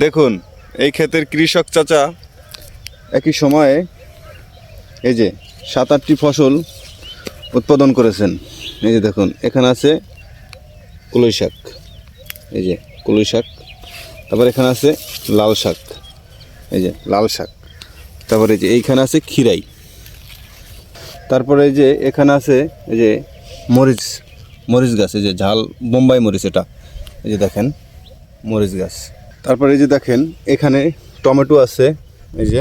দেখুন, এই ক্ষেতের কৃষক চাচা একই সময়ে এই যে সাত, আটটি ফসল উৎপাদন করেছেন। এই যে দেখুন, এখানে আছে কলই শাক। এই যে কলই শাক, তারপর এখানে আছে লাল শাক। এই যে লাল শাক, তারপরে এই যে এইখানে আছে খিরাই তারপরে এই যে এখানে আছে এই যে মরিচ মরিচ গাছ, এই যে ঝাল, বোম্বাই মরিচ এটা। এই যে দেখেন, মরিচ গাছ। তারপরে এই যে দেখেন, এখানে টমেটো আছে, এই যে।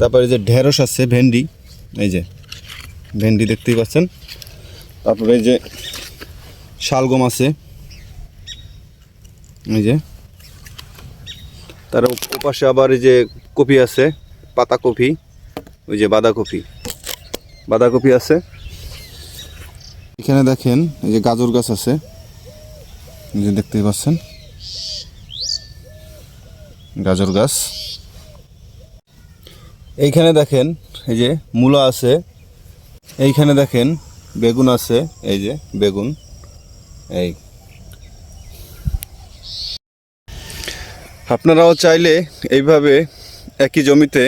তারপরে যে ঢেঁড়স আছে, ভেন্ডি, এই যে। ভেন্ডি দেখতেই পাচ্ছেন। তারপরে এই যে শালগম আছে, এই যে। তার ওপাশে আবার এই যে কপি আছে, পাতা কপি, ওই যে বাঁধাকপি বাঁধাকপি আছে। এখানে দেখেন, এই যে গাজর গাছ আছে, এই যে দেখতেই পাচ্ছেন। গাজর গাছ। এইখানে দেখেন, এই যে মূলা আছে। এইখানে দেখেন, বেগুন আছে, এই যে বেগুন। এই। আপনারাও চাইলে এইভাবে একই জমিতে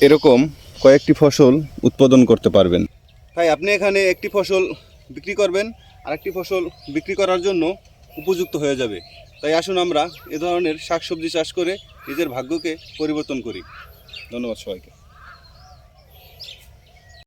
এরকম কয়েকটি ফসল উৎপাদন করতে পারবেন। তাই আপনি এখানে একটি ফসল বিক্রি করবেন, আরেকটি ফসল বিক্রি করার জন্য উপযুক্ত হয়ে যাবে। তাই আসুন আমরা এ ধরনের শাকসবজি চাষ করে নিজের ভাগ্যকে পরিবর্তন করি। ধন্যবাদ সবাইকে।